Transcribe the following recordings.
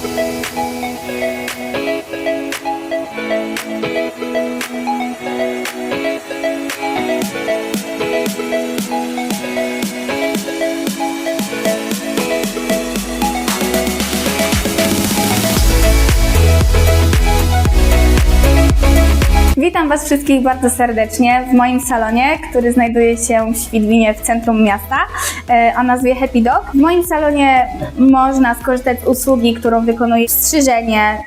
happening. Witam Was wszystkich bardzo serdecznie w moim salonie, który znajduje się w Świdwinie w centrum miasta e, o nazwie Happy Dog. W moim salonie można skorzystać z usługi, którą wykonuje strzyżenie,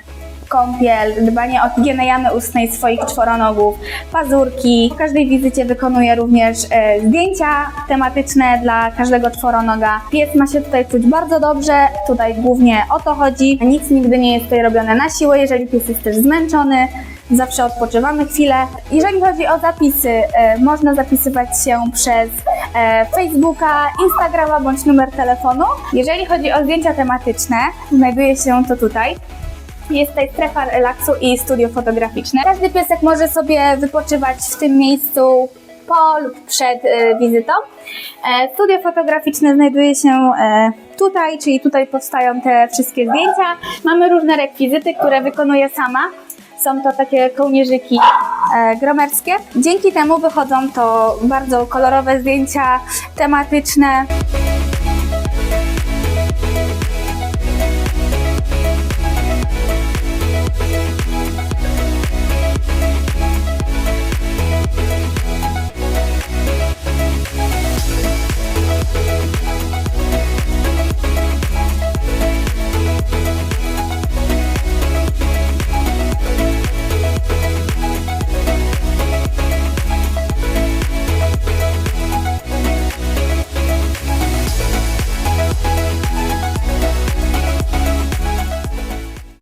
kąpiel, dbanie o higienę jamy ustnej swoich czworonogów, pazurki. W każdej wizycie wykonuję również e, zdjęcia tematyczne dla każdego czworonoga. Pies ma się tutaj czuć bardzo dobrze, tutaj głównie o to chodzi. Nic nigdy nie jest tutaj robione na siłę, jeżeli pies jest też zmęczony. Zawsze odpoczywamy chwilę. Jeżeli chodzi o zapisy, e, można zapisywać się przez e, Facebooka, Instagrama bądź numer telefonu. Jeżeli chodzi o zdjęcia tematyczne, znajduje się to tutaj. Jest tutaj strefa relaksu i studio fotograficzne. Każdy piesek może sobie wypoczywać w tym miejscu po lub przed e, wizytą. Studio fotograficzne znajduje się tutaj, czyli tutaj powstają te wszystkie zdjęcia. Mamy różne rekwizyty, które wykonuję sama. Są to takie kołnierzyki e, gromerskie. Dzięki temu wychodzą to bardzo kolorowe zdjęcia tematyczne.